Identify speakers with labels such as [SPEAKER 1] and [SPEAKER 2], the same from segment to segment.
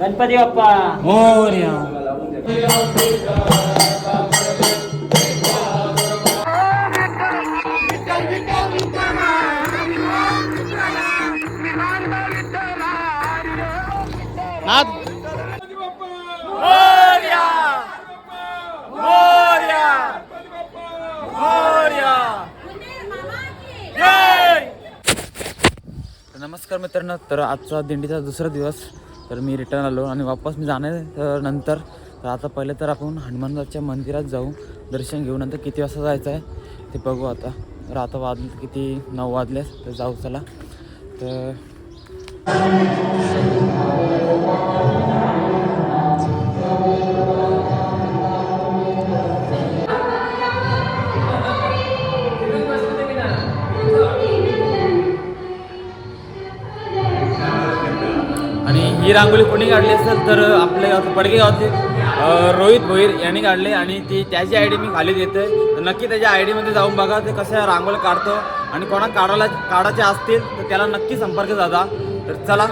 [SPEAKER 1] गणपती बाप्पा.
[SPEAKER 2] मोर्या. नमस्कार मित्रांनो तर आजचा दिंडीचा दुसरा दिवस तर मी रिटर्न आलो आणि वापस मी जाणार तर नंतर तर आता पहिले तर आपण हनुमानबाच्या मंदिरात जाऊ दर्शन घेऊ नंतर किती वाजता जायचं आहे ते बघू आता. तर आता वाज किती नऊ वाजले तर जाऊ चला. तर ही रांगोळी कोणी काढली असेल तर आपल्या गावात पडके गावचे रोहित भोईर यांनी काढले आणि ती त्याची आय डी मी खाली देते तर नक्की त्याच्या आय डीमध्ये जाऊन बघा ते कसं रांगोळी काढतो आणि कोणा काढायला काढायचे असतील तर त्याला नक्की संपर्क साधा. तर चला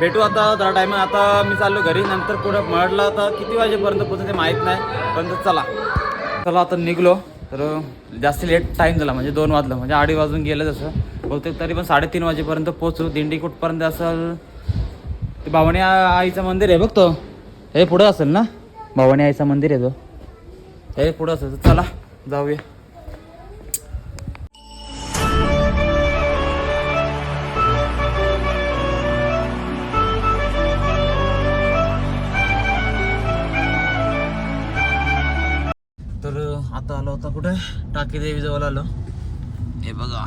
[SPEAKER 2] भेटू आता जरा टाईम आता मी चाललो घरी नंतर पुढं म्हटलं तर किती वाजेपर्यंत पोहोचते ते माहीत नाही पण चला. चला आता निघलो. तर जास्त लेट टाईम झाला म्हणजे दोन वाजलं म्हणजे अडीच वाजून गेलं जसं. बहुतेक तरी पण साडेतीन वाजेपर्यंत पोचू दिंडी कुठपर्यंत असेल? ते भवानी आईचं मंदिर आहे बघ तो. हे पुढं असेल ना? भवानी आईचं मंदिर आहे तो. हे पुढं असेल तर चला जाऊया. तर आता आलो होता कुठे? टाकी देवी जवळ आलो. हे बघा.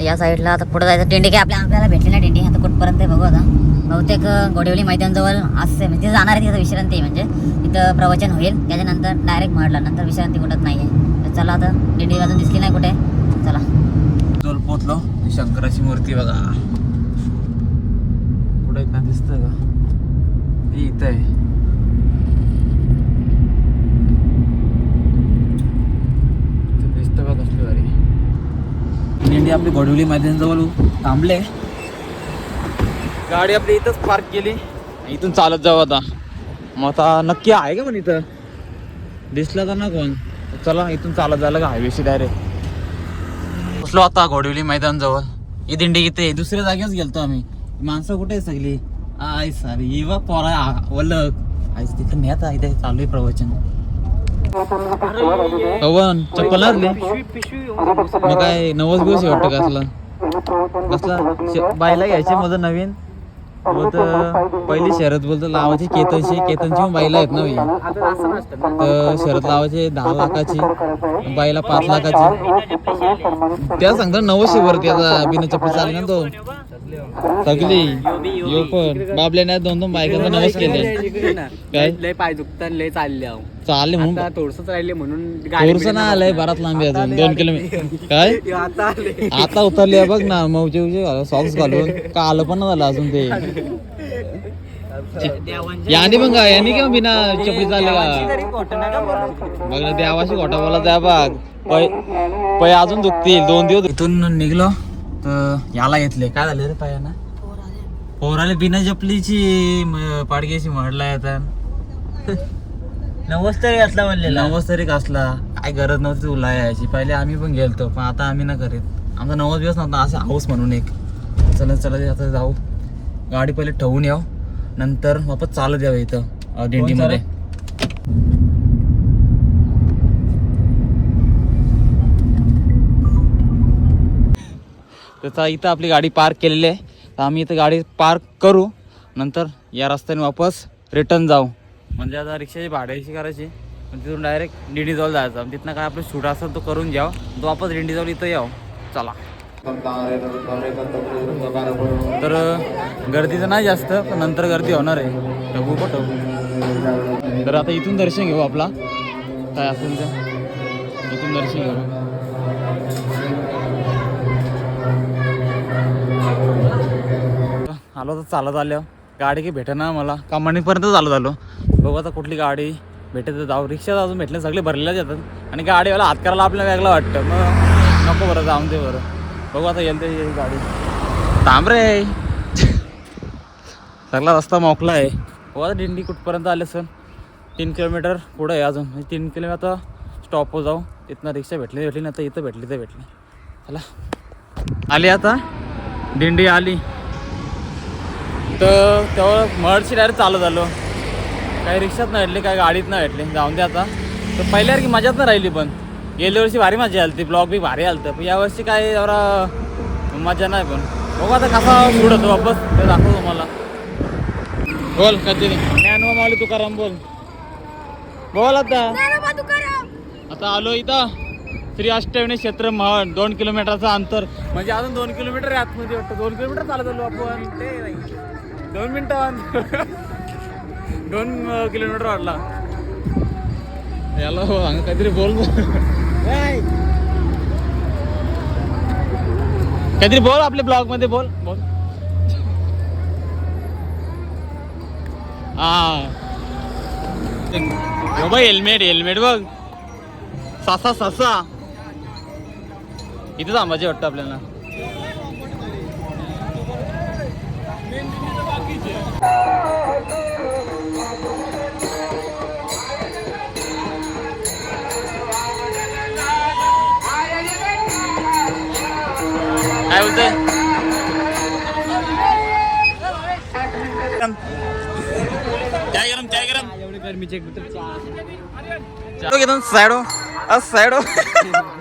[SPEAKER 3] या साईडला आता पुढे जायचं. टेंडी काय आपल्या आपल्याला भेटली नाही टेंडी. आता कुठपर्यंत आहे बघू आता. बहुतेक अं, गोडेवली मैदानजवळ असते म्हणजे जाणार आहे तिथं विश्रांती म्हणजे तिथं प्रवचन होईल. त्याच्यानंतर डायरेक्ट म्हटलं. नंतर विश्रांती कुठत नाही आहे तर चला आता. टेंडी अजून दिसली नाही कुठे? चला.
[SPEAKER 2] जोल पोचलो शंकराची मूर्ती बघा. कुठे का दिसतं का? इथं आहे इथं दिसतं बघ कसली गाडी आपली घोडवली मैदानजवळ थांबले. गाडी आपली इथंच पार्क केली. इथून चालत जाऊ आता. मग आता नक्की आहे का पण इथं? दिसला तर ना कोण? चला इथून चालत झालं का हायवेशी डायरेक्ट बसलो आता घोडवली मैदान जवळ ही दिंडी इथे दुसऱ्या जागेच गेलतो आम्ही. माणसं कुठे आहे सगळी? आय सर इवा बा पोरा वल्लक आईच तिथं नेता आहे इथे चालू आहे प्रवचन. पवन चप्पल लागली मग काय नवस दिवस आहे वाटतं कसला? कसला बायला घ्यायचे माझं नवीन? बोलत पहिली शरद बोलतो लावायची केतनची केतनची बायला आहेत ना तर शरद लावायचे दहा लाखाची बाईला पाच लाखाची. त्या सांगतो नऊशे वरती आता बिना चप्पल चालले ना तो. सगळी यो पण. बाबल्याने दोन दोन बायकांचा नवस केले काय?
[SPEAKER 1] लय पाय दुखतात लय चालले आहो.
[SPEAKER 2] चालले
[SPEAKER 1] आता
[SPEAKER 2] म्हणून
[SPEAKER 1] थोडसच राहिले म्हणून
[SPEAKER 2] थोडस ना आलंय बराच लांबी अजून दोन किलोमीटर. काय?
[SPEAKER 1] आता आले.
[SPEAKER 2] आता उतरले बघ ना मौजे उजे सॉक्स घालून. का आलं पण झालं अजून ते? याने मग काय याने किंवा बिना चपली चालले का? बघ ना देवाशी खोटा बोला त्या बघ. पै पै अजून दुखतील दोन दिवस इथून निघलो. तर याला घेतले. काय झाले रे पायाना? पोराले. बिना चपलीची म- पाडग्याची म्हणलाय आता
[SPEAKER 1] नवस तरी असला म्हणलेला.
[SPEAKER 2] नवस तरी कसला? काय गरज नव्हती तुला यायची. पहिले आम्ही पण गेलतो पण आता आम्ही ना करीत आमचा नवस दिवस नव्हता असं हाऊस म्हणून एक. चला चला आता जाऊ. गाडी पहिले ठेवून याव नंतर वापस चालत यावं इथं दिंडीमध्ये. त्याचा इथं आपली गाडी पार्क केलेली आहे. तर आम्ही इथं गाडी पार्क करू. नंतर या रस्त्याने वापस रिटर्न जाऊ. म्हणजे आता रिक्षाची भाड्याची करायची? पण तिथून डायरेक्ट दिंडीजवळ जायचं. तिथनं काय आपलं शूट असेल तो करून घ्याव तो वापस दिंडीजवळ इथं यावं चला. तर गर्दी तर नाही जास्त पण नंतर गर्दी होणार आहे. बघू पटव तर आता इथून दर्शन घेऊ आपला. काय असेल तर इथून दर्शन घेऊ. आलो तर चालत आलो. गाडी काही भेटेना मला कमानीपर्यंत चालत आलो. बघू आता कुठली गाडी भेटत. तर जाऊ रिक्षात अजून भेटले सगळे भरलेल्या जातात आणि गाडीवाला हात करायला आपल्याला वेगळं वाटतं. मग नको बरं जाऊन दे बरं. बघू आता येईल ते येईल गाडी. थांब रे. सगळा रस्ता मोकला आहे. बघू आता दिंडी कुठपर्यंत आले सर तीन किलोमीटर पुढं आहे अजून. म्हणजे तीन किलोमीटर आता स्टॉपवर जाऊ. तिथनं रिक्षा भेटली भेटली नाही तर इथं भेटली तर भेटली. चला. आली आता? दिंडी आली. तर तेव्हा मळशी डायरेक्ट चालू झालो काही रिक्षात नाही भेटली काही गाडीत नाही भेटली. जाऊन दे आता. तर पहिल्यासारखी मजाच नाही राहिली पण. गेल्या वर्षी भारी मजा आली ती ब्लॉग बी भारी आलं पण यावर्षी काय जरा मजा नाही पण. बघू आता कसा मूड होतो वापस. ते दाखवतो तुम्हाला. बोल कधी ज्ञानवा माऊली तुकाराम बोल. बोल आता. आता आलो इथं. श्री अष्टविनायक क्षेत्र महड दोन किलोमीटरचं अंतर. म्हणजे अजून दोन किलोमीटर आहे आतमध्ये वाटतं. दोन किलोमीटर चालत आलो आपण. दोन मिनिटं दोन किलोमीटर वाढला. याला हो, सांग काहीतरी बोल. काहीतरी बोल आपल्या ब्लॉगमध्ये बोल. बोल. हा. हो बाई हेल्मेट हेल्मेट बघ. ससा ससा. इथे थांबायचे वाटतं आपल्याला. काय बोलतोय? काय गरम काय गरम?
[SPEAKER 1] एवढी गरमीचे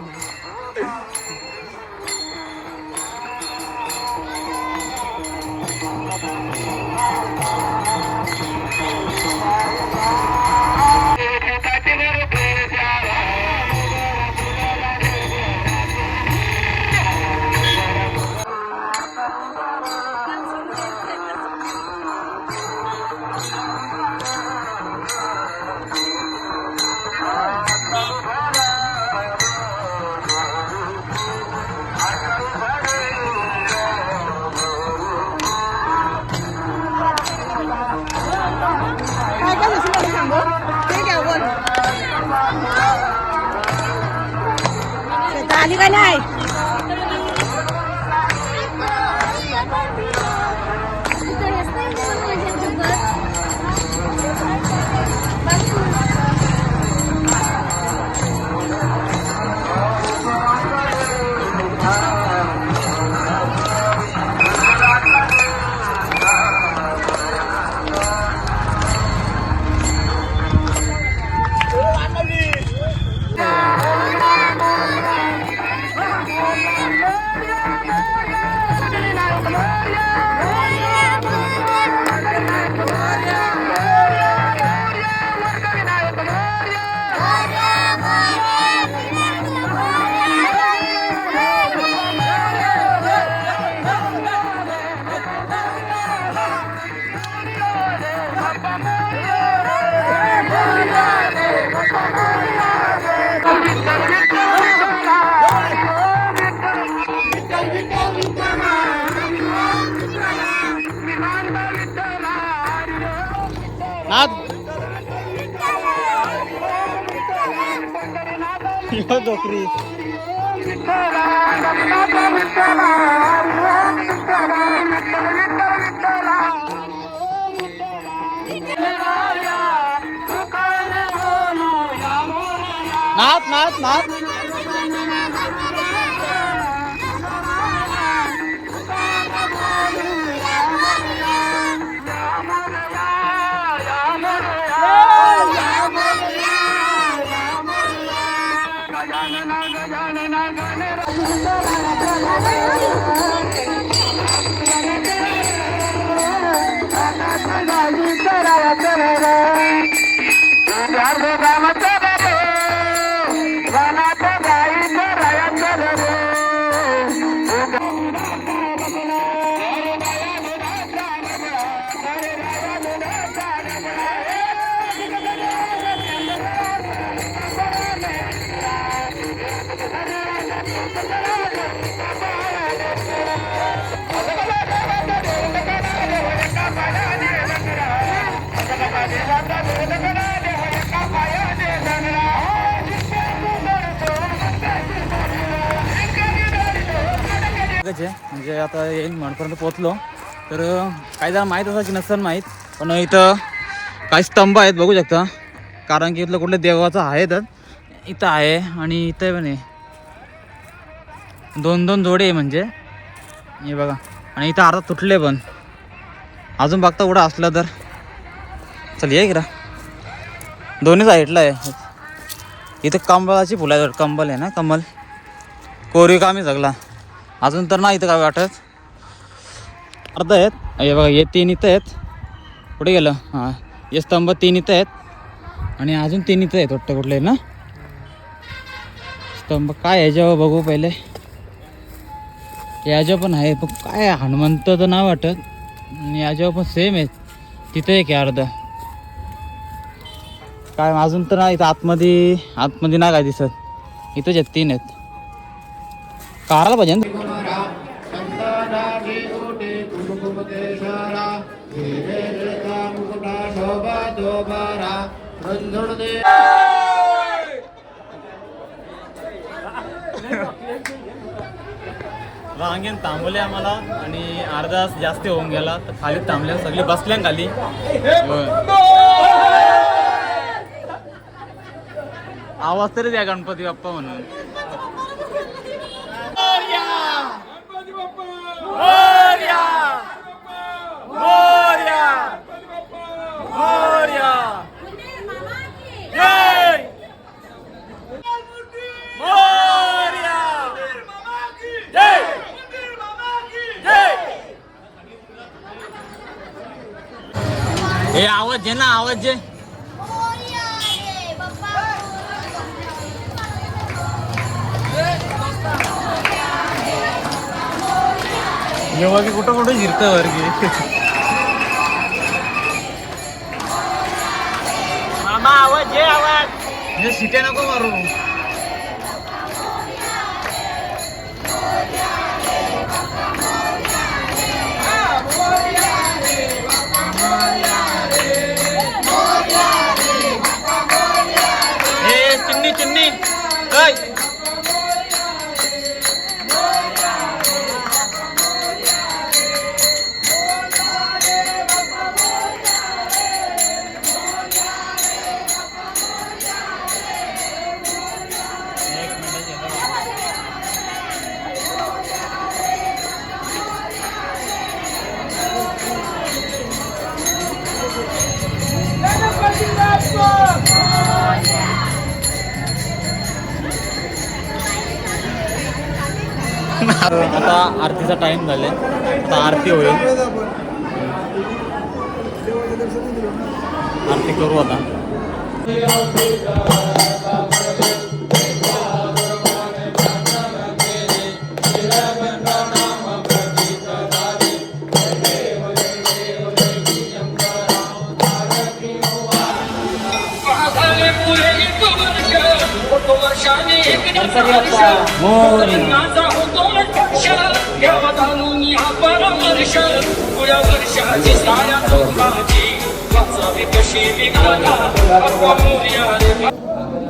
[SPEAKER 2] Thank you. डोकरी नाथ नाथ नाथ मागच म्हणजे आता येईल म्हणपर्यंत पोचलो तर काही जण माहीत असा की नसताना माहीत पण इथं काही स्तंभ आहेत बघू शकता. कारण की इथलं कुठलं देवाचं आहे तर इथं आहे आणि इथं पण आहे. दोन दोन जोडे आहे म्हणजे. हे बघा. आणि इथं अर्धा तुटले पण. अजून बघता कुठं असलं तर. चल ये इकडं. दोन्ही साईडला आहे. इथं कंबळाची फुलं आहे कंबल आहे ना कमल कोरीव काम आहे अजून तर नाही इथं काय वाटत? अर्ध आहेत. हे बघा हे तीन इथं आहेत. कुठे गेलं? हां. हे स्तंभ तीन इथं आहेत. आणि अजून तीन इथं आहेत वाटतं कुठले ना? स्तंभ काय ह्याच्यावर बघू पहिले. याच्या पण आहे पण काय हनुमंत तर नाही वाटत. आणि याच्यावर पण सेम आहेत. तिथं एक आहे अर्ध. काय अजून तर नाही इथं. आतमध्ये आतमध्ये नाही काय दिसत. इथंच आहेत तीन आहेत. काराला पाहिजे रांगेन थांबवले आम्हाला आणि अर्धा तास जास्त होऊन गेला. तर खाली थांबले सगळे बसले ना खाली. आवाज तरी द्या गणपती बाप्पा म्हणून. हे आवाज जे ना आवाज जे जेव्हा की कुठं कुठं जिरतं वर्गी मामा आवाज जे आवाज हे सिट्या नको मारू Hey! आता आरतीचा टाइम झाले आता आरती होईल. आरती करू आता.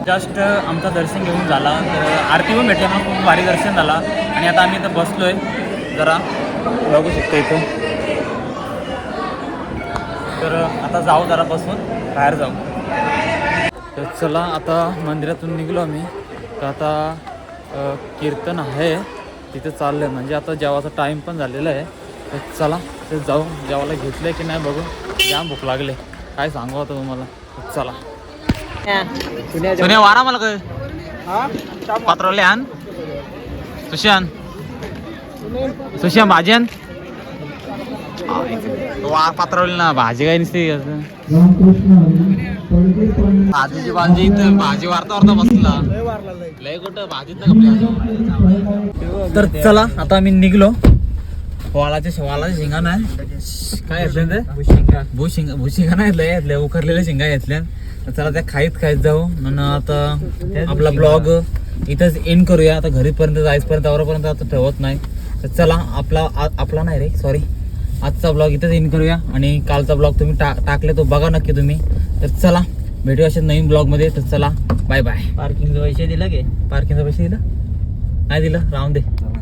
[SPEAKER 2] जस्ट आमचं दर्शन घेऊन झाला तर आरती पण भेटली ना खूप भारी दर्शन झाला. आणि आता आम्ही इथं बसलोय. जरा बघू शकतो इथं. तर आता जाऊ जरा बसून बाहेर जाऊ. तर चला आता मंदिरातून निघलो आम्ही. तर आता कीर्तन आहे. तिथे चाललं आहे म्हणजे आता जेवाचा टाईम पण झालेला आहे. तर चला ते जाऊ जेवायला घेतलं आहे की नाही बघू. जाम भूक लागले. काय सांगू आता तुम्हाला? चला. सोन्या वारा मला काय? पात्रवले आण. सुशांत सुशांत भाजी आण. वा पात्रवली ना भाजी काय नसते भाजीची भाजी इथं भाजी वारता बसला. लय कुठं भाजीत तर चला आता आम्ही निघलो. वालाचे वालाचे शिंगा नाही. काय घेतलं ते? भूशिंगा. भूशिंगा नाही लय घेतल्या उखरलेल्या शिंगा घेतल्या चला त्या खाईत खाईत जाऊ. आणि आता आपला ब्लॉग इथंच एंड करूया. आता घरीपर्यंत जायचपर्यंत आवरापर्यंत आता ठेवत नाही. तर चला आपला आपला नाही रे सॉरी आजचा ब्लॉग इथंच एंड करूया. आणि कालचा ब्लॉग तुम्ही टा टाकले तो बघा नक्की तुम्ही. तर चला भेटूया अशा नवीन ब्लॉगमध्ये तर चला बाय बाय
[SPEAKER 1] पार्किंगचे पैसे दिला गे
[SPEAKER 2] पार्किंगचा पैसे दिला? नाही दिलं? राहून दे.